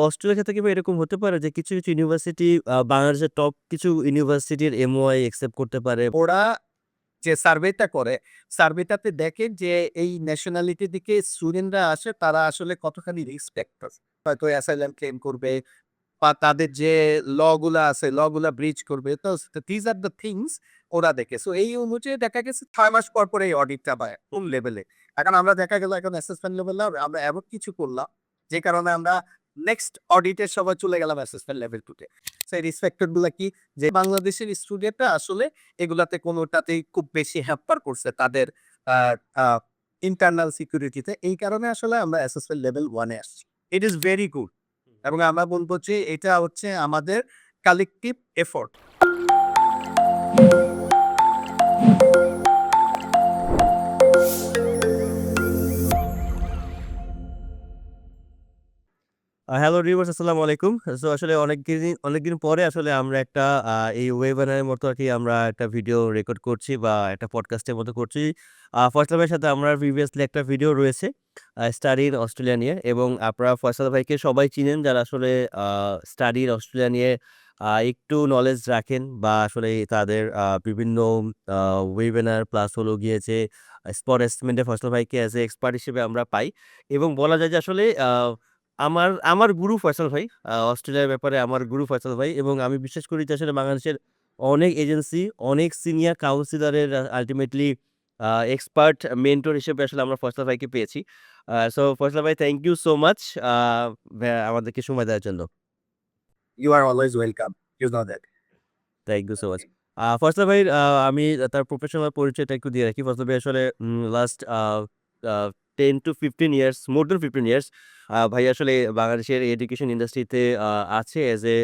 অস্ট্রেলিয়ার ক্ষেত্রে এরকম হতে পারে যে কিছু, কিছু ইউনিভার্সিটি বাংলাদেশের টপ কিছু ইউনিভার্সিটির MOI অ্যাকসেপ্ট করতে পারে? ওরা যে সার্ভেটা করে, সার্ভেটাতে দেখে যে এই ন্যাশনালিটি থেকে স্টুডেন্টরা আসে তারা আসলে কতখানি রিস্ক ফ্যাক্টর। হয়তো অ্যাসাইলাম ক্লেম করবে বা তাদের যে ল গুলা আছে, ল ব্রিজ করবে। তো থিস আর দ্য থিংস ওরা দেখে। সো এই অনুযায়ী দেখা গেছে ছয় মাস পর, পর এই অডিটটা পায় কোন লেভেলে। এখন আমরা দেখা গেল এখন অ্যাসেসমেন্ট লেভেল আমরা এমন কিছু করলাম যে কারণে আমরা নেক্সট অডিটের সবাই চলে গেলাম অ্যাসেসমেন্ট লেভেল 2 তে। সো এই রিস্ক কি? যে বাংলাদেশের স্টুডেন্টরা আসলে এগুলাতে কোনোটাতেই খুব বেশি হ্যাম্পার করছে তাদের ইন্টারনাল সিকিউরিটিতে। এই কারণে আসলে আমরা অ্যাসেসমেন্ট লেভেল 1 এ আসছি। ইট ইস ভেরি গুড এবং আমরা বলব যে এটা হচ্ছে আমাদের কালেক্টিভ এফোর্ট। হ্যালো ভিউয়ার্স আসসালামু আলাইকুম। সো আসলে অনেকদিন অনেকদিন পরে আসলে আমরা একটা এই ওয়েবিনারের মতো আর কি আমরা একটা ভিডিও রেকর্ড করছি বা একটা পডকাস্টের মতো করছি। ফয়সাল ভাইয়ের সাথে আমরা প্রিভিয়াসলি একটা ভিডিও রয়েছে, আ স্টাডি ইন অস্ট্রেলিয়া নিয়ে এবং আপনারা ফয়সাল ভাইকে সবাই চিনেন যারা আসলে, আ স্টাডি ইন অস্ট্রেলিয়া নিয়ে একটু নলেজ রাখেন বা আসলে তাদের বিভিন্ন ওয়েবিনার প্লাস হলো গিয়েছে স্পট এস্টিমেটে ফয়সাল ভাইকে অ্যাজ এ এক্সপার্ট হিসেবে আমরা পাই এবং বলা যায় যে আসলে আমার আমার গুরু ফয়সাল ভাই। অস্ট্রেলিয়ার ব্যাপারে আমার গুরু ফয়সাল ভাই এবং আমি বিশ্বাস করি যে আসলে বাংলাদেশের অনেক এজেন্সি, অনেক সিনিয়র কাউন্সিলরের আল্টিমেটলি এক্সপার্ট মেন্টর হিসেবে আসলে আমরা ফয়সাল ভাইকে পেয়েছি। সো ফয়সাল ভাই থ্যাংক ইউ সো মাচ আমাদেরকে সময় দেওয়ার জন্য। You are always welcome. You know that. Thank you so much. Faisal ভাই আমি তার প্রফেশনাল পরিচয়টা একটু দিয়ে রাখি। ফয়সাল ভাই আসলে last 10 to 15 years, more than 15 years ভাই আসলে বাংলাদেশের এডুকেশন ইন্ডাস্ট্রিতে আছে অ্যাজ এ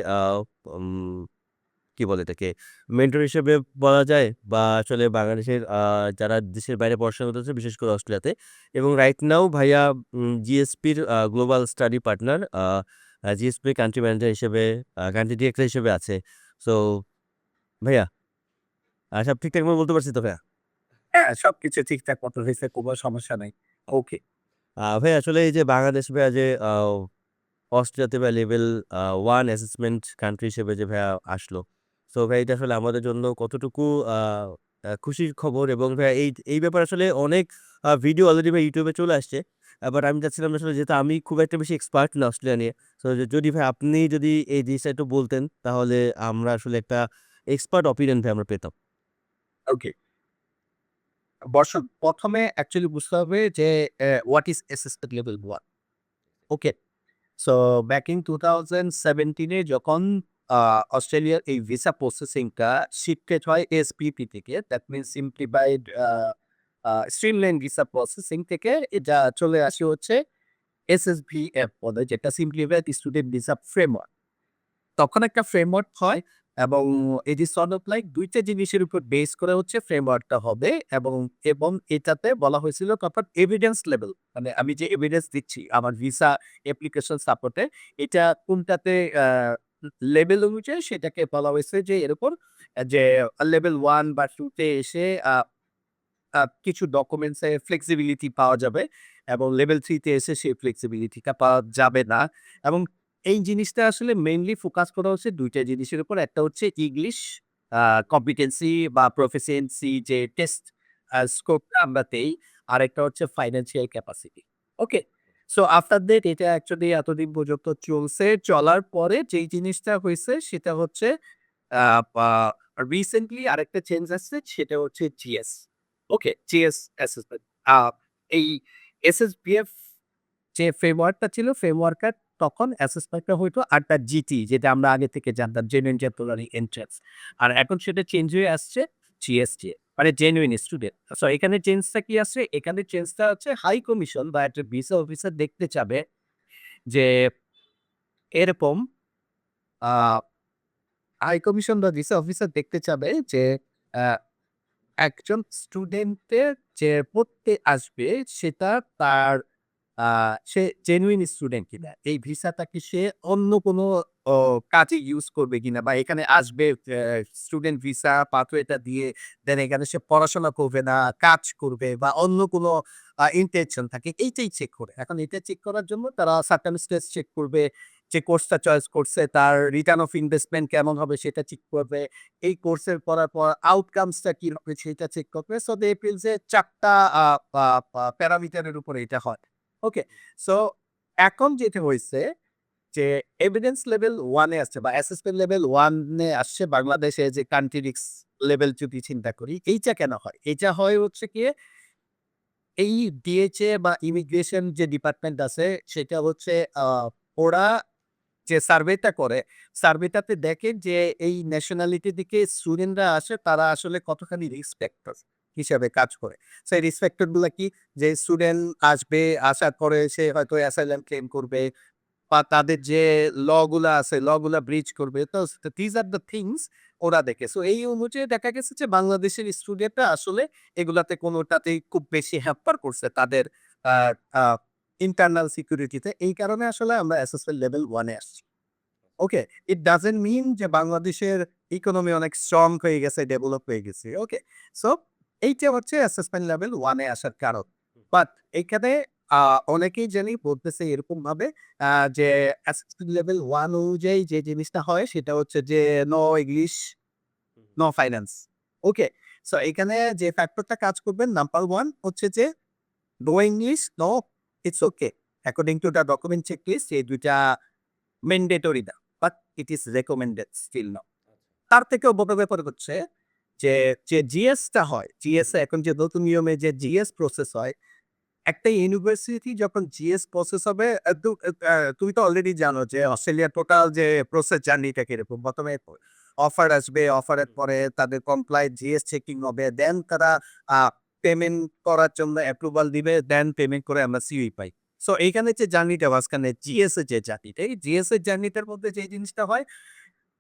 কি বলে এটাকে? মেন্টর হিসেবে বলা যায় বা আসলে বাংলাদেশের যারা দেশের বাইরে পড়াশোনা করতেছে বিশেষ করে অস্ট্রেলিয়াতে এবং রাইট নাও ভাইয়া জিএসপির গ্লোবাল স্টাডি পার্টনার জিএসপির কান্ট্রি ম্যানেজার হিসেবে কান্ট্রি ডিরেক্টর হিসেবে আছে। সো ভাইয়া আ সব ঠিকঠাক বলতে পারছি তো ভাইয়া? হ্যাঁ, সবকিছু ঠিকঠাক মতো হইছে। কোনো সমস্যা নাই। ওকে। ভাই, আসলে এই যে বাংলাদেশ ভাইয়া যে, আ অস্ট্রেলিয়াতে ভাইয়া লেভেল 1 অ্যাসেসমেন্ট কান্ট্রি হিসেবে যে ভাইয়া আসলো। সো ভাই, এটা আসলে আমাদের জন্য কতটুকু খুশির খবর এবং ভাইয়া এই এই ব্যাপারে আসলে অনেক ভিডিও অলরেডি ভাই এ চলে আসছে। আ বাট আমি চাচ্ছিলাম আসলে যেহেতু আমি খুব একটা বেশি এক্সপার্ট না অস্ট্রেলিয়া নিয়ে। সো যদি ভাই আপনি যদি এই জিনিসটা একটু বলতেন, তাহলে আমরা আসলে একটা এক্সপার্ট ওপিনিয়ন ভাই আমরা পেতাম। ওকে। বর্ষণ, প্রথমে অ্যাকচুয়ালি বুঝতে হবে যে what is assessment level 1 okay. So back in 2017 এ যখন অস্ট্রেলিয়ার এই ভিসা প্রসেসিংটা শিফটেড হয় এসপিপি থেকে that means simplified streamline visa processing থেকে এটা চলে আসি হচ্ছে এসএসভিএফ পদে, যেটা সিম্পলিফাইড স্টুডেন্ট ভিসা ফ্রেমওয়ার্ক। তখন একটা ফ্রেমওয়ার্ক হয় এবং it is sort of like ২ টা জিনিসের উপর বেস করে হচ্ছে ফ্রেমওয়ার্কটা হবে এবং এবং এটাতে বলা হয়েছিল তারপর এভিডেন্স লেভেল মানে আমি যে এভিডেন্স দিচ্ছি আমার ভিসা অ্যাপ্লিকেশন সাপোর্টে এটা কোনটাতে লেভেল অনুযায়ী সেটাকে বলা হয়েছে যে এরকম, যে লেভেল ওয়ান বা টুতে এসে কিছু ডকুমেন্টস ফ্লেক্সিবিলিটি পাওয়া যাবে এবং লেভেল থ্রিতে এসে সেই ফ্লেক্সিবিলিটিটা পাওয়া যাবে না এবং এই জিনিসটা আসলে মেইনলি ফোকাস করা হচ্ছে দুইটা জিনিসের উপর। একটা হচ্ছে ইংলিশ কম্পিটেন্সি বা প্রফিসিয়েন্সি যে টেস্ট স্কোপটা আমরা দেই। আরেকটা হচ্ছে financial capacity. Okay? So after that এটা অ্যাকচুয়ালি এতদিন পর্যন্ত চলছে। চলার পরে যেই জিনিসটা হয়েছে সেটা হচ্ছে রিসেন্টলি আরেকটা চেঞ্জ আসছে সেটা হচ্ছে জিএস। ওকে? GS assessment. এই এসএসভিএফ যে ফ্রেমওয়ার্কটা ছিল ফ্রেমওয়ার্কটা তখন অ্যাসেসমেন্টটা হইতো আরটা জিটি যেটা আমরা আগে থেকে জানতাম জেনুইন টেম্পোরারি এন্ট্রান্স। আর এখন সেটা চেঞ্জ হয়ে আসছে জিএসটি মানে জেনুইন স্টুডেন্ট। সো এখানে চেঞ্জটা কি আসছে? এখানে চেঞ্জটা হচ্ছে হাই কমিশন বা একটা ভিসা অফিসার দেখতে চাবে যে এরকম হাই কমিশন বা ভিসা অফিসার দেখতে চাবে যে একজন স্টুডেন্টের যে পড়তে আসবে সেটা তার সে জেনুইন স্টুডেন্ট কিনা। এই ভিসাটা কি সে অন্য কোনো কাজে ইউজ করবে কিনা বা এখানে আসবে স্টুডেন্ট ভিসা পাথওয়েটা দিয়ে দেন এখানে সে পড়াশোনা করবে না, কাজ করবে বা অন্য কোনো ইনটেনশন থাকে এইটাই চেক করে। এখন এটা চেক করার জন্য তারা সার্কামস্ট্যান্স চেক করবে, যে কোর্সটা চয়েস করছে তার রিটার্ন অফ ইনভেস্টমেন্ট কেমন হবে সেটা চেক করবে এই কোর্সের করার পর আউটকামসটা কি হবে সেটা চেক করবে সো দে এপ্রিলসে চারটা প্যারামিটারের উপরে এটা হয় ওকে সো এখন যেটা হয়েছে যে এভিডেন্স লেভেল ওয়ানে আসছে বা অ্যাসেসমেন্ট লেভেল ওয়ানে আসছে বাংলাদেশে যে কান্ট্রি রিক্স লেভেল যদি চিন্তা করি, এইটা কেন হয়? এইটা হয় হচ্ছে কি, এই ডিএচএ বা ইমিগ্রেশন যে ডিপার্টমেন্ট আছে, সেটা হচ্ছে ওরা যে সার্ভেটা করে সার্ভেটাতে দেখে যে এই ন্যাশনালিটি দিকে স্টুডেন্টরা আসে, তারা আসলে কতখানি রিসপেক্টর হিসাবে কাজ করে। সেই রিসপেক্টরগুলা কি? যে স্টুডেন্ট আসবে, আসার পরে সে হয়তো অ্যাসাইলাম ক্লেম করবে বা তাদের যে ল গুলা আছে ল গুলা ব্রিজ করবে, তো দিজ আর দ্য থিংস ওরা দেখে। সো এই অনুযায়ী দেখা গেছে যে বাংলাদেশের স্টুডেন্টরা আসলে এগুলাতে কোনোটাতেই খুব বেশি হ্যাম্পার করছে তাদের ইন্টারনাল সিকিউরিটিতে এই কারণে আসলে আমরা অ্যাসেসমেন্ট লেভেল ওয়ানে আসছি। ওকে ইট ডাজেন্ট মিন যে বাংলাদেশের ইকোনমি অনেক স্ট্রং হয়ে গেছে ডেভেলপ হয়ে গেছে। ওকে সো এইটা হচ্ছে অ্যাসেসমেন্ট লেভেল ওয়ানে আসার কারণ। বাট এইখানে অনেকেই জানি বলতেছে এরকম ভাবে যে অ্যাসেসমেন্ট লেভেল ওয়ান অনুযায়ী যে জিনিসটা হয় সেটা হচ্ছে যে no English no finance okay so এখানে যে ফ্যাক্টরটা কাজ করবেন নাম্বার ওয়ান হচ্ছে যে no English no it's okay according to the document check list এই দুইটা ম্যান্ডেটরি না। But it is recommended still ন তার থেকেও বড় ব্যাপার হচ্ছে যে যে জিএসটা হয় জিএস এখন যে নতুন নিয়মে যে জিএস প্রসেস হয় একটা ইউনিভার্সিটি যখন জিএস প্রসেস হবে তুমি তো অলরেডি জানো যে অস্ট্রেলিয়ার টোটাল যে প্রসেস জার্নিটা কীরকম প্রথমে অফার আসবে অফারের পরে তাদের কমপ্লাই জিএস চেকিং হবে দেন তারা পেমেন্ট করার জন্য অ্যাপ্রুভাল দিবে দেন পেমেন্ট করে আমরা সিউই পাই। সো এইখানে যে জার্নিটা মাঝখানে জিএস এর যে জার্নিটা এই জিএস এর জার্নিটার মধ্যে যে জিনিসটা হয়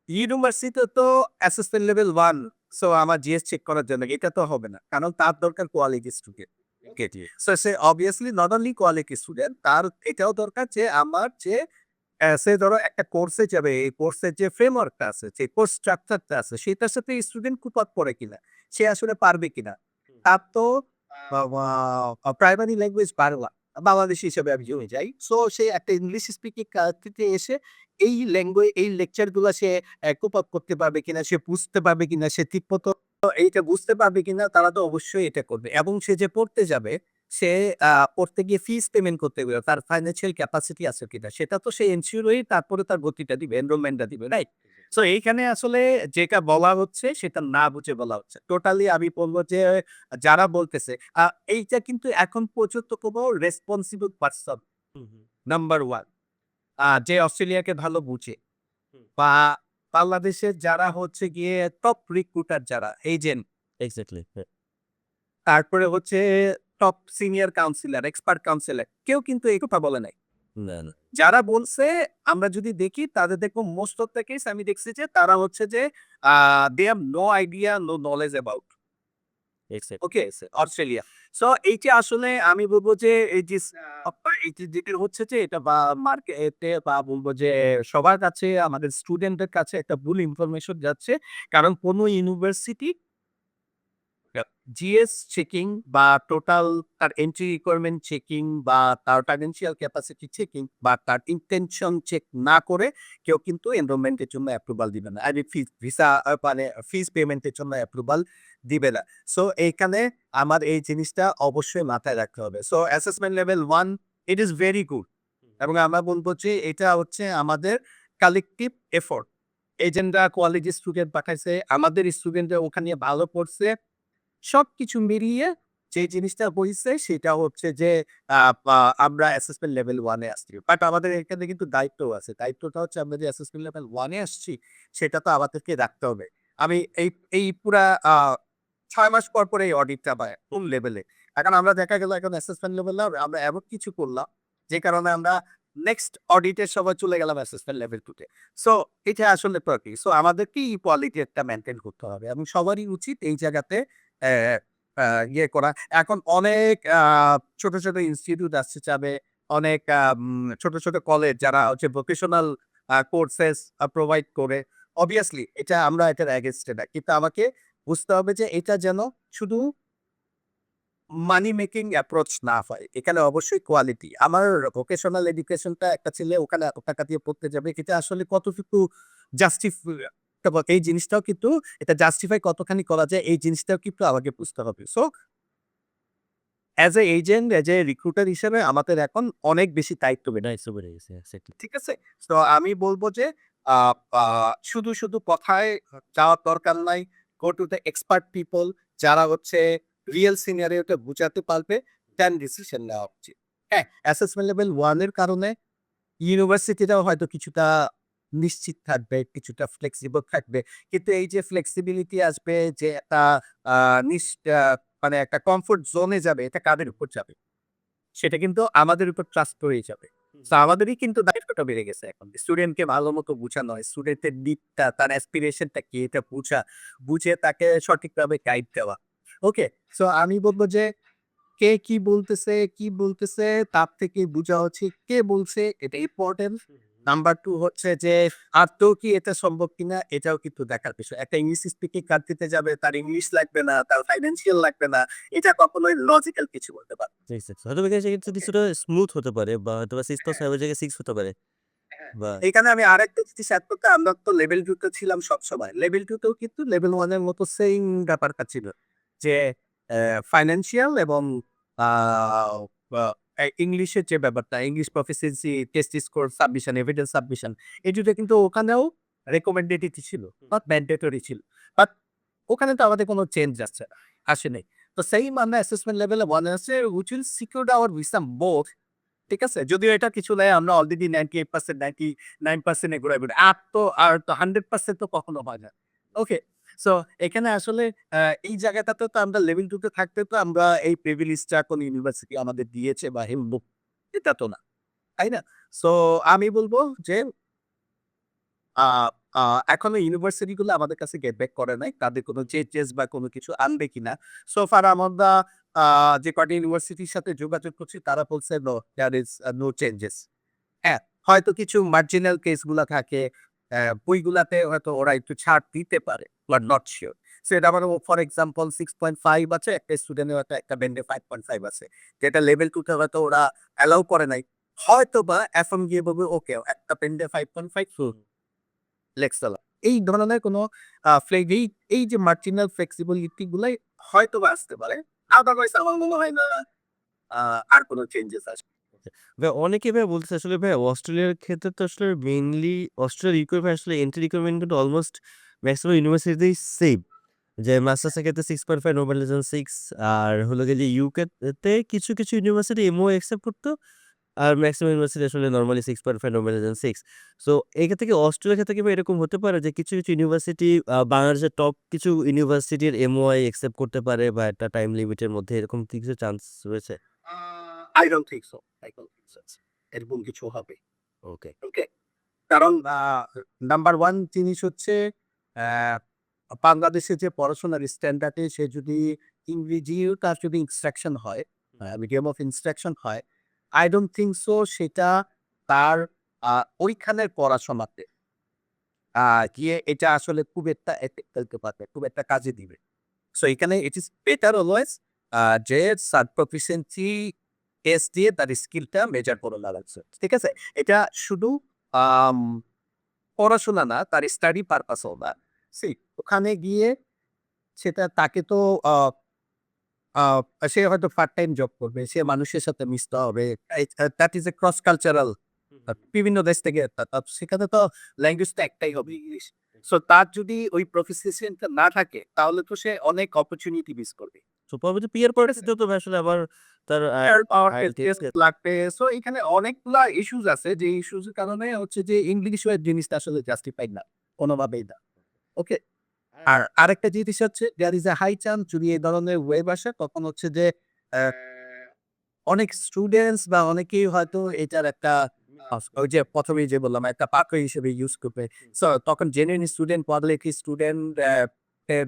ইউনিভার্সিটি তো অ্যাসেসমেন্ট লেভেল ওয়ান সো আমার জিএস চেক করার জন্য। এটা তো হবে না কারণ তার দরকার quality student so say obviously not only quality student তার এটাও দরকার যে আমার যে সে ধরো একটা কোর্সে যাবে এই কোর্সের যে ফ্রেমওয়ার্কটা আছে যে কোর্স স্ট্রাকচারটা আছে সেটার সাথে স্টুডেন্ট খুব পড়ে কিনা সে আসলে পারবে কিনা। তার তো প্রাইমারি ল্যাঙ্গুয়েজ বাংলা। বাংলাদেশ হিসেবে আমি জমে যাই। সো সে একটা ইংলিশ স্পিকিং কান্ট্রিতে এসে এই ল্যাঙ্গুয়েজ এই লেকচারগুলা সে কোপ আপ করতে পারবে কিনা, সে বুঝতে পারবে কিনা, সে মতো এইটা বুঝতে পারবে কিনা, তারা তো অবশ্যই এটা করবে। এবং সে যে পড়তে যাবে, সে পড়তে গিয়ে ফিস পেমেন্ট করতে গেলে, তার ফাইন্যান্সিয়াল ক্যাপাসিটি আছে কিনা, সেটা তো সে এনশিওর হয়ে তারপরে তার ভর্তিটা দিবে এনরোলমেন্টটা দিবে রাইট সো এইখানে আসলে যেটা বলা হচ্ছে সেটা না বুঝে বলা হচ্ছে। টোটালি আমি বলব যে যারা বলতেছে এইটা কিন্তু এখন পর্যন্ত কোনো রেসপন্সিবল পার্সন নাম্বার ওয়ান যে অস্ট্রেলিয়াকে ভালো বুঝে বা বাংলাদেশের যারা হচ্ছে গিয়ে টপ রিক্রুটার যারা এজেন্ট এক্স্যাক্টলি তারপরে হচ্ছে top senior counsellor expert counsellor কেউ কিন্তু এই কথা বলে নাই। না না। যারা বলছে আমরা যদি দেখি তাদের দেখব মোস্ট অফ দ্য কেস আমি দেখছি যে তারা হচ্ছে যে they have no idea no knowledge about okay Australia so এইটা আসলে আমি বলব যে এই যে আহ, এই যে যেটা হচ্ছে যে এটা বা মার্কেটে বা বলব যে সবার কাছে আমাদের স্টুডেন্টদের কাছে একটা ভুল ইনফরমেশন যাচ্ছে। কারণ কোনো ইউনিভার্সিটি জিএস চেকিং বা টোটাল তার এন্ট্রি রিকোয়ারমেন্ট চেকিং বা তার ফাইন্যান্সিয়াল ক্যাপাসিটি চেকিং বা তার ইন্টেনশন চেক না করে কেউ কিন্তু এনরোলমেন্টের জন্য অ্যাপ্রুভাল দিবে না। আই ফিস ভিসা মানে ফিস পেমেন্টের জন্য অ্যাপ্রুভাল দিবে না। সো এইখানে আমার এই জিনিসটা অবশ্যই মাথায় রাখতে হবে। So assessment level one it is very good এবং আমরা বলব যে এটা হচ্ছে আমাদের কালেকটিভ এফোর্ট এজেন্টরা কোয়ালিটি স্টুডেন্ট পাঠাইছে, আমাদের স্টুডেন্টরা ওখানে ভালো পড়ছে। সব কিছু মিলিয়ে যে জিনিসটা হয়েছে সেটা হচ্ছে যে আমরা অ্যাসেসমেন্ট লেভেল ওয়ানে আসছি। বাট আমাদের এখানে কিন্তু দায়িত্ব আছে। দায়িত্বটা হচ্ছে আমরা যে অ্যাসেসমেন্ট লেভেল ওয়ানে আসছি, সেটা তো আমাদেরকে রাখতে হবে। আমি এই এই পুরা ছয় মাস পর পর এই অডিটটা পাই কোন লেভেলে এখন আমরা দেখা গেল এখন অ্যাসেসমেন্ট লেভেল আমরা এমন কিছু করলাম, যে কারণে আমরা নেক্সট অডিটের সবাই চলে গেলাম অ্যাসেসমেন্ট লেভেল টুতে সো এটা আসলে প্রকি সো আমাদেরকে এই কোয়ালিটি একটা মেনটেন করতে হবে এবং সবারই উচিত এই জায়গাতে ইয়ে করা। এখন অনেক ছোট ছোট ইনস্টিটিউট আসছে যাবে অনেক ছোট ছোট কলেজ যারা হচ্ছে ভোকেশনাল কোর্সেস প্রোভাইড করে। অবভিয়াসলি এটা আমরা এটার অ্যাগেনস্টে না। কিন্তু আমাকে বুঝতে হবে যে এটা যেন শুধু মানি মেকিং অ্যাপ্রোচ না হয়। এখানে অবশ্যই কোয়ালিটি আমার ভোকেশনাল এডুকেশনটা একটা ছেলে ওখানে টাকা দিয়ে পড়তে যাবে। এটা আসলে কতটুকু জাস্টিফাই এই জিনিসটাও কিন্তু এটা জাস্টিফাই কতখানি করা যায় এই জিনিসটাও কিন্তু আমাকে বুঝতে হবে। So as a agent as a recruiter হিসেবে আমাদের এখন অনেক বেশি দায়িত্ব বেড়ে গেছে। ঠিক আছে? তো আমি বলব যে শুধু শুধু কথায় যাওয়ার দরকার নাই go to the expert people যারা হচ্ছে রিয়েল সিনারিওটা বুঝাতে পারবে দেন ডিসিশন নেওয়া উচিত। হ্যাঁ অ্যাসেসমেন্ট লেভেল ওয়ানের কারণে ইউনিভার্সিটিটাও হয়তো কিছুটা নিশ্চিত থাকবে কিছুটা ফ্লেক্সিবল থাকবে। কিন্তু এই যে ফ্লেক্সিবিলিটি আসবে যে একটা মানে একটা কমফোর্ট জোনে যাবে এটা কাদের উপর যাবে? সেটা কিন্তু আমাদের উপর ট্রাস্ট করেই যাবে। তো আমাদেরই কিন্তু দায়িত্বটা বেড়ে গেছে এখন। স্টুডেন্টকে ভালো মতো বোঝানো হয় স্টুডেন্টের দিকটা তার অ্যাসপিরেশনটা কি এটা বোঝা বুঝে তাকে সঠিকভাবে গাইড দেওয়া। ওকে সো আমি বলব যে কে কি বলতেছে কি বলতেছে তার থেকে বোঝা হচ্ছে কে বলছে এটা ইম্পর্টেন্ট নাম্বার টু হচ্ছে যে আর তো কি এটা সম্ভব কিনা? এটাও কিন্তু দেখার বিষয়। একটা ইংলিশ স্পিকিং কান্ট্রিতে যাবে তার ইংলিশ লাগবে না তার ফাইন্যান্সিয়াল লাগবে না এটা কখনোই লজিক্যাল কিছু বলতে পারে Six, six. হয়তো কিন্তু কিছুটা স্মুথ হতে পারে বা হয়তো সিক্স প্লাস জায়গায় সিক্স হতে পারে। বা এখানে আমি আরেকটা জিনিস অ্যাড করতে আমরা তো লেভেল টুতে ছিলাম সবসময় লেভেল টুতেও কিন্তু লেভেল ওয়ানের মতো সেম ব্যাপারটা ছিল যে ফাইন্যান্সিয়াল এবং ইংলিশের যে ব্যাপারটা English proficiency test score submission evidence submission এই দুটো কিন্তু ওখানেও রেকমেন্ডেডই ছিল বাট ম্যান্ডেটরি ছিল। বাট ওখানে তো আমাদের কোনো চেঞ্জ আসছে আসে নাই। তো সেই মানে অ্যাসেসমেন্ট লেভেলে ওয়ান আছে which will secure our wisdom both ঠিক আছে? যদিও এটা কিছু নেই আমরা already ninety eight percent ninety nine percent এগুলো আর তো আর তো হান্ড্রেড পার্সেন্ট তো কখনো হয় না। ওকে সো এখানে আসলে এই জায়গাটাতে তো আমরা লেভেল টুতে থাকতে তো আমরা এই প্রিভিলেজটা কোন ইউনিভার্সিটি আমাদের দিয়েছে বা হেল্প এটা তো না, তাই না? সো আমি বলব যে এখনও ইউনিভার্সিটি গুলো আমাদের কাছে গেট ব্যাক করে নাই, তাদের কোনো চেঞ্জেস বা কোনো কিছু আনবে কিনা। সো ফার আমরা যে কটা ইউনিভার্সিটির সাথে যোগাযোগ করছি, তারা বলছে no there is no changes হ্যাঁ হয়তো কিছু মার্জিনাল কেসগুলা থাকে বইগুলাতে হয়তো ওরা একটু ছাড় দিতে পারে বাট নট শিওর সেটা মানে for example six point five আছে, একটা স্টুডেন্টের হয়তো একটা বেন্ডে ফাইভ পয়েন্ট ফাইভ আছে। যেটা লেভেল টুতে হয়তো ওরা অ্যালাউ করে নাই। হয়তো বা এফএম গিয়ে বলবে ওকে একটা বেন্ডে ফাইভ পয়েন্ট ফাইভ লেক্সালা এই ধরনের কোনো fle- এই এই যে মার্জিনাল ফ্লেক্সিবিলিটি গুলাই হয়তো বা আসতে পারে। আদারওয়াইজ আমার মনে হয় না আর কোনো চেঞ্জেস আসবে। ভাই, অনেকে ভাই বলতেছে আসলে ভাই অস্ট্রেলিয়ার ক্ষেত্রে তো আসলে মেইনলি অস্ট্রেলিয়ার রিকোয়ারমেন্ট আসলে এন্ট্রি রিকোয়ারমেন্ট কিন্তু অলমোস্ট ম্যাক্সিমাম ইউনিভার্সিটিতেই সেম যে মাস্টার্সের ক্ষেত্রে সিক্স পয়েন্ট ফাইভ নোবেলাইজেশন সিক্স আর হলো গিয়ে যে ইউকেতে কিছু কিছু ইউনিভার্সিটি এমও অ্যাকসেপ্ট করতো আর ম্যাক্সিমাম ইউনিভার্সিটি আসলে নর্মালি সিক্স পয়েন্ট ফাইভ নোবেলাইজেশন সিক্স সো এই ক্ষেত্রে কি অস্ট্রেলিয়ার ক্ষেত্রে কি ভাই এরকম হতে পারে যে কিছু কিছু ইউনিভার্সিটি বাংলাদেশের টপ কিছু ইউনিভার্সিটির এমওআই অ্যাকসেপ্ট করতে পারে বা একটা টাইম লিমিটের মধ্যে এরকম কিছু চান্স রয়েছে? আই ডোন্ট থিঙ্ক সো এরকম কিছু হবে। ওকে ওকে কারণ নাম্বার ওয়ান জিনিস হচ্ছে বাংলাদেশে যে পড়াশোনার স্ট্যান্ডার্ডে সে যদি ইংরেজিও তার যদি ইনস্ট্রাকশন হয় মিডিয়াম অফ ইনস্ট্রাকশন হয় আই ডোন্ট থিঙ্ক সো সেটা তার ওইখানের পড়াশোনাতে গিয়ে এটা আসলে খুব একটা ফেলতে পারবে খুব একটা কাজে দিবে। সো এখানে ইট ইস বেটার অলওয়েজ যে সার প্রফিসিয়েন্সি টেস্ট দিয়ে তার স্কিলটা মেজার করে লাগাচ্ছে ঠিক আছে? এটা শুধু পড়াশোনা না তার স্টাডি পারপাসও না। সি ওখানে গিয়ে সেটা তাকে তো সে হয়তো পার্ট টাইম জব করবে সে মানুষের সাথে মিশতে হবে that is a cross cultural বিভিন্ন দেশ থেকে তা- তা সেখানে তো একটাই হবে ইংলিশ সো তার যদি ওই প্রফেসিয়েশনটা না থাকে তাহলে তো সে অনেক অপরচুনিটি মিস করবে। সো পরবর্তী পিয়ার তো আসলে আবার তার সো এখানে অনেকগুলা ইস্যুস আছে। যে ইস্যুস কারণে হচ্ছে যে ইংলিশ ওয়ের জিনিসটা আসলে জাস্টিফাইড না। কোনোভাবেই না। ওকে আর আরেকটা জিনিস হচ্ছে there is a high chance যদি এই ধরনের ওয়েব আসে তখন হচ্ছে যে অনেক স্টুডেন্টস বা অনেকেই হয়তো এটার একটা ওই যে প্রথমেই যে বললাম একটা পাথর হিসেবে ইউজ করবে। সো তখন জেনুইন স্টুডেন্ট পড়লে কি স্টুডেন্ট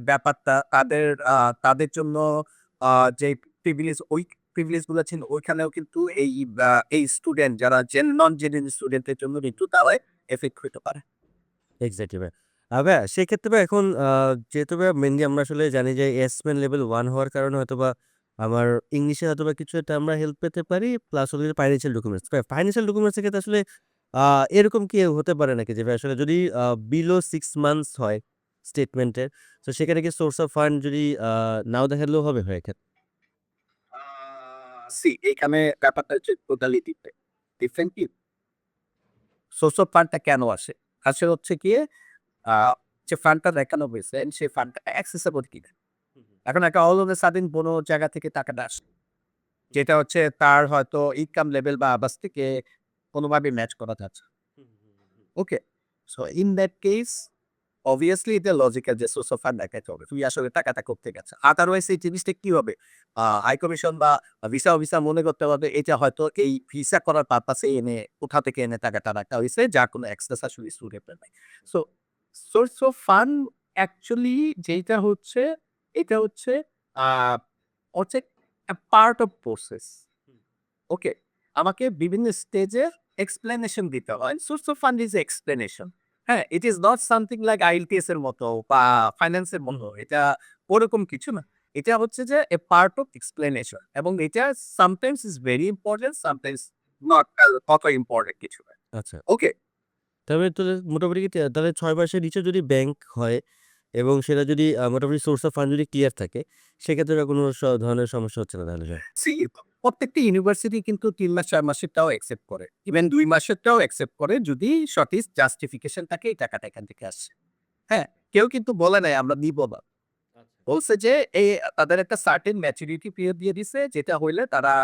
ব্যাপারটা তাদের তাদের জন্য যে প্রিভিলেজ ওই প্রিভিলেজগুলো ছিল, ওইখানেও কিন্তু এই এই স্টুডেন্ট যারা জেন নন জেনুইন স্টুডেন্টের জন্য কিন্তু তারা এফেক্ট হতে পারে এক্স্যাক্টলি ভাই ভাইয়া সেক্ষেত্রে ভাই এখন যেহেতু ভাই মেনলি আমরা আসলে জানি যে এসমেন লেভেল ওয়ান হওয়ার কারণে হয়তো বা আমার ইংলিশে হয়তোবা কিছু একটা আমরা হেল্প পেতে পারি প্লাস হলো ফাইন্যান্সিয়াল ডকুমেন্টস। ফাইন্যান্সিয়াল ডকুমেন্টস এর ক্ষেত্রে আসলে এরকম কি হতে পারে নাকি যে ভাই আসলে যদি বিলো সিক্স মান্থস হয় স্টেটমেন্টের, তো সেখানে কি সোর্স অফ ফান্ড যদি নাও দেখালেও হবে এক্ষেত্রে? আ সি এখানে ব্যাপারটা হচ্ছে টোটালি ডিফারেন্ট। কি? সোর্স অফ ফান্ডটা কেন আসে? আসে হচ্ছে আ যে ফান্ডটা দেখানো হয়েছে সেই ফান্ডটা অ্যাক্সেসিবল কিনা। এখন একটা অল এ সাডেন কোনো জায়গা থেকে টাকাটা আসে। যেটা হচ্ছে তার হয়তো ইনকাম লেভেল বা আবাস থেকে কোনোভাবে ম্যাচ করা যাচ্ছে। Okay? So in that case obviously এটা লজিক্যাল যে সোর্স অফ ফান্ড দেখাইতে হবে। তুমি আসলে টাকাটা করতে গেছে। আদারওয়াইজ এই জিনিসটা কি হবে? হাই কমিশন বা ভিসা অফিসার মনে করতে পারবে এটা হয়তো এই ভিসা করার পারপাসে এনে কোথা থেকে এনে টাকাটা রাখা হয়েছে যা কোনো অ্যাক্সেস আসলে স্টুডেন্টের নাই। So source of fund actually যেটা হচ্ছে এটা হচ্ছে হচ্ছে পার্ট অফ প্রসেস। ওকে? আমাকে বিভিন্ন স্টেজের এক্সপ্লেনেশন দিতে হয়। Source of fund is explanation. হ্যাঁ? It is not something like IELTS এর মতো বা ফাইন্যান্স এর মতো। এটা ওরকম কিছু না। এটা হচ্ছে যে এ পার্ট অফ এক্সপ্লেনেশন এবং এটা sometimes is very important sometimes not অত ইম্পোর্টেন্ট কিছু। আচ্ছা। ওকে? তবে তো মোটামুটি কি তাহলে ৬ মাসের নিচে যদি ব্যাংক হয় এবং সেটা যদি মোটামুটি সোর্স অফ ফান্ড যদি ক্লিয়ার থাকে, সেক্ষেত্রে কোনো ধরনের সমস্যা হচ্ছে না তাহলে প্রত্যেকটি ইউনিভার্সিটি কিন্তু তিন মাস ৪ মাসেরটাও অ্যাকসেপ্ট করে। ইভেন ২ মাসেরটাও অ্যাকসেপ্ট করে যদি সঠিক জাস্টিফিকেশন থাকে এই টাকাটা এখান থেকে আসছে। হ্যাঁ? কেউ কিন্তু বলে নাই আমরা নিব না। বলছে যে এই তাদের একটা সার্টেন ম্যাচুরিটি পিরিয়ড দিয়ে দিছে যেটা হইলে তারা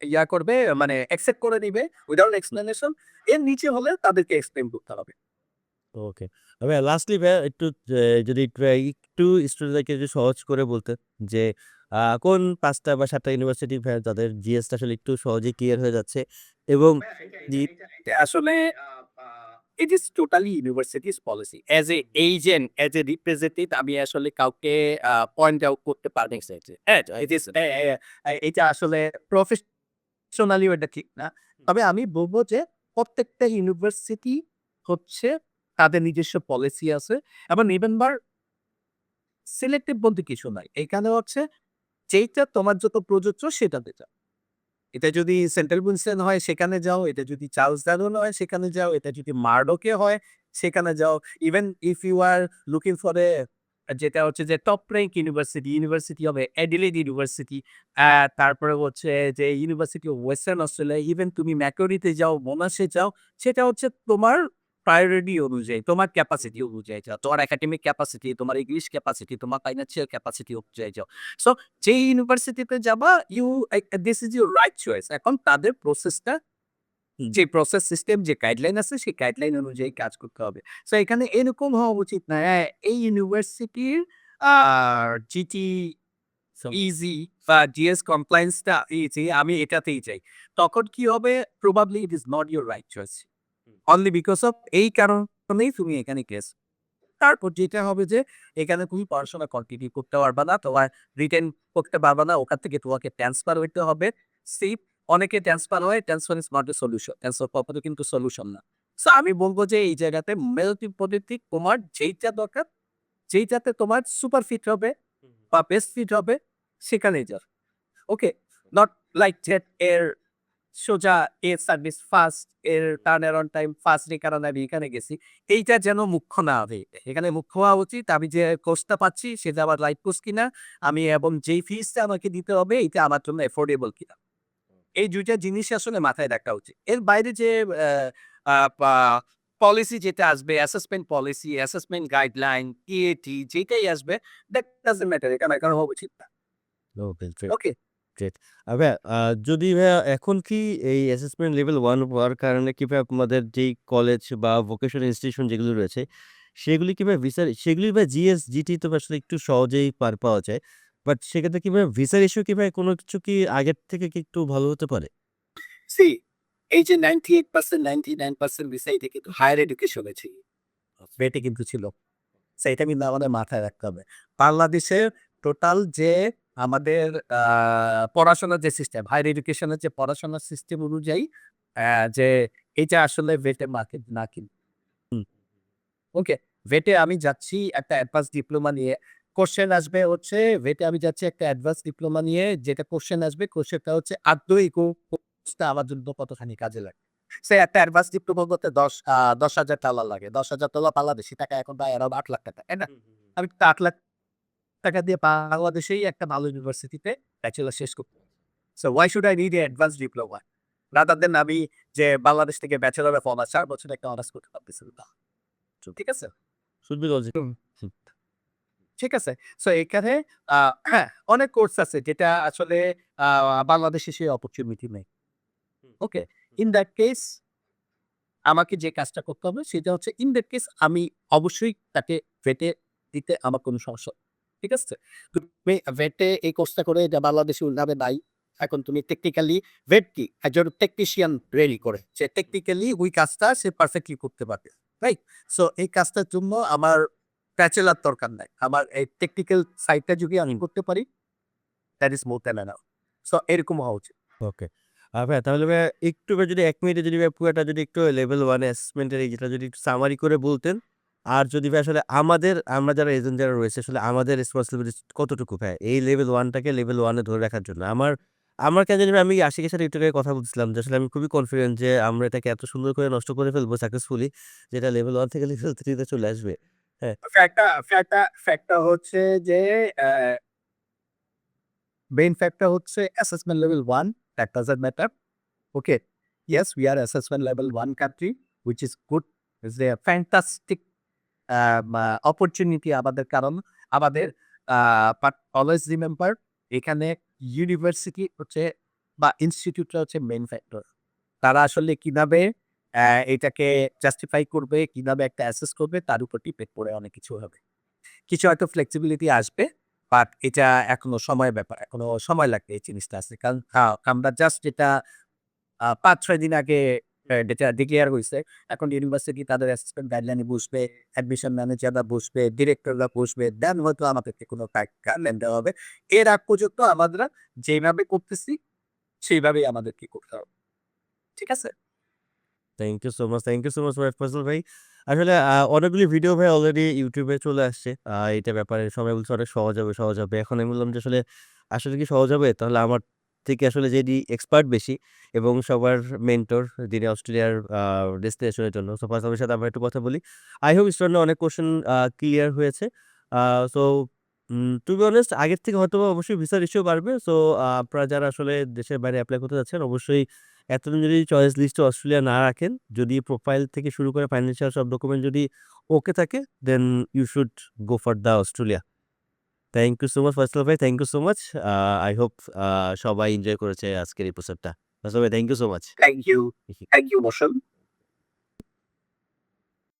ইয়া করবে মানে অ্যাকসেপ্ট করে নিবে উইথআউট এক্সপ্লেনেশন। এর নিচে হলে তাদেরকে এক্সপ্লেইন করতে হবে। ওকে। ভাইয়া লাস্টলি ভাইয়া একটু যদি একটু স্টুডেন্টদেরকে যদি সহজ করে বলতে যে কোন পাঁচটা বা সাতটা ইউনিভার্সিটি ভাইয়া যাদের জিএস আসলে একটু সহজে ক্লিয়ার হয়ে যাচ্ছে এবং আসলে it is totally university's policy. As a agent, as a representative আমি আসলে কাউকে পয়েন্ট আউট করতে পারি হ্যাঁ, ইট ইস এ এ এটা আসলে প্রফেশনালিও এটা ঠিক না। তবে আমি বলব যে প্রত্যেকটা ইউনিভার্সিটি হচ্ছে তাদের নিজস্ব পলিসি আছে এবং রিমেম্বার সিলেক্টিভ বলতে কিছু নাই। এখানে হচ্ছে যেইটা তোমার যত প্রযোজ্য সেটাতে যাও। এটা যদি সেন্ট্রাল উইনস্টন হয় সেখানে যাও, এটা যদি চার্লস ডারউইন হয় সেখানে যাও, এটা যদি মার্ডোকে হয় সেখানে যাও। Even if you are looking for a যেটা হচ্ছে যে top rank university, university of Adelaide university, তারপরে হচ্ছে যে university of Western Australia, even তুমি ম্যাকোরিতে যাও, মোনাশে যাও, সেটা হচ্ছে তোমার প্রায়োরিটি অনুযায়ী, তোমার ক্যাপাসিটি অনুযায়ী যাও। তোমার একাডেমিক ক্যাপাসিটি, তোমার ইংলিশ ক্যাপাসিটি, তোমার ফাইন্যান্সিয়াল ক্যাপাসিটি অনুযায়ী যাও। সো যেই ইউনিভার্সিটিতে যাবা you this is your right choice. এখন তাদের প্রসেসটা যে প্রসেস সিস্টেম যে গাইডলাইন আছে সেই গাইডলাইন অনুযায়ী কাজ করতে হবে। সো এখানে এরকম হওয়া উচিত না। এই ইউনিভার্সিটির জিটি ইজি বা জিএস কমপ্লায়েন্স টা ইজি আমি এটাতেই চাই তখন কি হবে? Probably it is not your right choice. Only because of এই কারণেই তুমি এখানে গেছো। তারপর যেটা হবে যে এখানে তুমি পড়াশোনা কন্টিনিউ করতে পারবা না। তোমার রিটেন করতে পারবা না। ওখান থেকে তোমাকে ট্রান্সফার হইতে হবে। সি অনেকে ট্রান্সফার হয়। Transfer is not a solution. Transfer কখনো কিন্তু সলিউশন না। সো আমি বলব যে এই জায়গাতে মেল্টিভ পদ্ধতি তোমার যেইটা দরকার, যেইটাতে তোমার সুপার ফিট হবে বা বেস্ট ফিট হবে সেখানেই যাও। ওকে? নট লাইক জেট এর সোজা এর সার্ভিস ফাস্ট, এর টার্ন অ্যারাউন্ড টাইম ফাস্ট এই কারণে আমি এখানে গেছি। এইটা যেন মুখ্য না হবে। এখানে মুখ্য হওয়া উচিত আমি যে কোর্সটা পাচ্ছি সেটা আমার লাইফ কোর্স কিনা, আমি এবং যেই ফিসটা আমাকে দিতে হবে এটা আমার জন্য এফোর্ডেবল কিনা। এই দুইটা জিনিস আসলে মাথায় রাখা উচিত। এর বাইরে যে পলিসি যেটা আসবে, assessment policy, assessment guideline, TAT যেটাই আসবে দ্যাট ডাজন্ট ম্যাটার এখানে এখানে হওয়া উচিত না। ওকে, গ্রেট, আ ভাইয়া আ যদি ভাইয়া এখন কি এই অ্যাসেসমেন্ট লেভেল 1 হওয়ার কারণে কি ভাইয়া আপনাদের যেই কলেজ বা ভোকেশনাল ইনস্টিটিউশন যেগুলো রয়েছে, সেগুলি কি ভাইয়া ভিসার সেগুলি ভাই জিএস, জিটি তো আসলে একটু সহজেই পার পাওয়া যায়। বাট সেক্ষেত্রে কি ভাইয়া ভিসার ইস্যু কি ভাই কোনো কিছু কি আগের থেকে কি একটু ভালো হতে পারে? সি এই যে 98% 99% ভিসা এটা কিন্তু হায়ার এডুকেশন ছিল। বেটে কিন্তু ছিল। সো এটা কিন্তু আমাদের মাথায় রাখতে হবে। বাংলাদেশের টোটাল যে আমাদের পড়াশোনার যে সিস্টেম, হায়ার এডুকেশনের যে পড়াশোনার সিস্টেম অনুযায়ী যে এটা আসলে ভেটে মার্কেট না। হুম। ওকে? ভেটে আমি যাচ্ছি একটা অ্যাডভান্স ডিপ্লোমা নিয়ে। কোশ্চেন আসবে হচ্ছে ভেটে আমি যাচ্ছি একটা অ্যাডভান্স ডিপ্লোমা নিয়ে যেটা কোশ্চেন আসবে কোশ্চেনটা হচ্ছে আদৌ এই কোর্সটা আমার জন্য কতখানি কাজে লাগে সে একটা অ্যাডভান্স ডিপ্লোমা করতে দশ দশ হাজার টালা লাগে দশ হাজার ডলার বাংলাদেশি টাকা এখন প্রায় অ্যারাউন্ড আট লাখ টাকা তাই না আমি আট লাখ টাকা দিয়ে বাংলাদেশেই একটা ভালো ইউনিভার্সিটিতে ব্যাচেলার শেষ করতে so why should I need a advance diploma rather than আমি যে বাংলাদেশ থেকে ব্যাচেলার অফ অনার্স চার বছর একটা অনার্স করতে পারতেছি ঠিক আছে? লজিক ঠিক আছে? সো এখানে হ্যাঁ অনেক কোর্স আছে যেটা আসলে বাংলাদেশে সেই অপরচুনিটি নেই। ওকে ইন দ্যাট কেস আমাকে যে কাজটা করতে হবে সেটা হচ্ছে ইন দ্যাট কেস আমি অবশ্যই তাকে ভেটে দিতে আমার কোনো সমস্যা। ঠিক আছে? তুমি ভেটে এই কোর্সটা করে এটা বাংলাদেশে উন্নবে নাই। এখন তুমি টেকনিক্যালি ভেট কি? একজন টেকনিশিয়ান রেডি করে। সে টেকনিক্যালি ওই কাজটা সে পারফেক্টলি করতে পারবে রাইট সো এই কাজটার জন্য আমার প্যাচেলার দরকার নাই। আমার এই টেকনিক্যাল সাইডটা যদি আমি করতে পারি that is more than enough so এরকম হওয়া উচিত। ওকে ভাইয়া তাহলে ভাইয়া একটু ভাই যদি এক মিনিটে যদি পুরোটা যদি একটু লেভেল ওয়ান অ্যাসেসমেন্টের এই যেটা যদি একটু সামারি করে বলতেন আর যদি ভাই আসলে আমাদের, আমরা যারা এজেন্ট যারা রয়েছে, আসলে আমাদের রেসপন্সিবিলিটি কতটুকু ভাই? এই লেভেল ওয়ানটাকে লেভেল ওয়ানে ধরে রাখার জন্য। আমার আমার কেন জানি আমি আশিকের সাথে একটু কথা বলছিলাম যে আসলে আমি খুবই কনফিডেন্ট যে আমরা এটাকে এত সুন্দর করে নষ্ট করে ফেলব সাকসেসফুলি যেটা লেভেল ওয়ান থেকে লেভেল থ্রিতে চলে আসবে। ফ্যাক্টটা ফ্যাক্টটা ফ্যাক্টটা হচ্ছে যে মেইন ফ্যাক্টর হচ্ছে assessment level one that doesn't matter okay yes we are assessment level one country which is good is a fantastic opportunity আমাদের কারণ আমাদের বাট অলওয়েজ রিমেম্বার এখানে ইউনিভার্সিটি হচ্ছে বা ইনস্টিটিউটটা হচ্ছে মেইন ফ্যাক্টর তারা আসলে কীভাবে এটাকে জাস্টিফাই করবে কীভাবে একটা অ্যাসেস করবে তার উপর ডিপেন্ড করে অনেক কিছু হবে। কিছু হয়তো ফ্লেক্সিবিলিটি আসবে বাট এটা এখনও সময়ের ব্যাপার এখনও সময় লাগবে এই জিনিসটা আছে কারণ হ্যাঁ, আমরা জাস্ট যেটা পাঁচ ছয় দিন আগে ডিক্লেয়ার হয়েছে এখন ইউনিভার্সিটি তাদের অ্যাসেসমেন্ট গাইডলাইনে বসবে অ্যাডমিশন ম্যানেজাররা বসবে ডিরেক্টররা বসবে দেন হয়তো আমাদেরকে কোনো গাইডলাইন দেওয়া হবে। এর আগ পর্যন্ত আমরা যেভাবে করতেছি, সেইভাবেই আমাদেরকে করতে হবে। ঠিক আছে? Thank you so much thank you so much Faisal ভাই। আসলে অনেকগুলি ভিডিও ভাই অলরেডি ইউটিউবে চলে আসছে। এটা ব্যাপারে সবাই বলছে অনেক সহজ হবে সহজ হবে। এখন আমি বললাম যে, আসলে আসলে কি সহজ হবে? তাহলে আমার থেকে আসলে যিনি এক্সপার্ট বেশি এবং সবার মেন্টর যিনি অস্ট্রেলিয়ার ডেস্টিনেশনের জন্য। সো ফয়সালের সাথে আমরা একটু কথা বলি। আই হোপ স্টুডেন্ট অনেক কোশ্চেন ক্লিয়ার হয়েছে। সো টু বি অনেস্ট আগের থেকে হয়তো অবশ্যই ভিসার ইস্যু বাড়বে। সো আপনারা যারা আসলে দেশের বাইরে অ্যাপ্লাই করতে যাচ্ছেন, অবশ্যই এতদিন যদি চয়েস লিস্টে অস্ট্রেলিয়া না রাখেন, যদি প্রোফাইল থেকে শুরু করে ফাইন্যান্সিয়াল সব ডকুমেন্ট যদি ওকে থাকে then you should go for the Australia thank you so much of ভাই thank you so much I hope সবাই এনজয় করেছে আজকের এপিসোডটা ফয়সাল ভাই thank you so much thank you thank you motion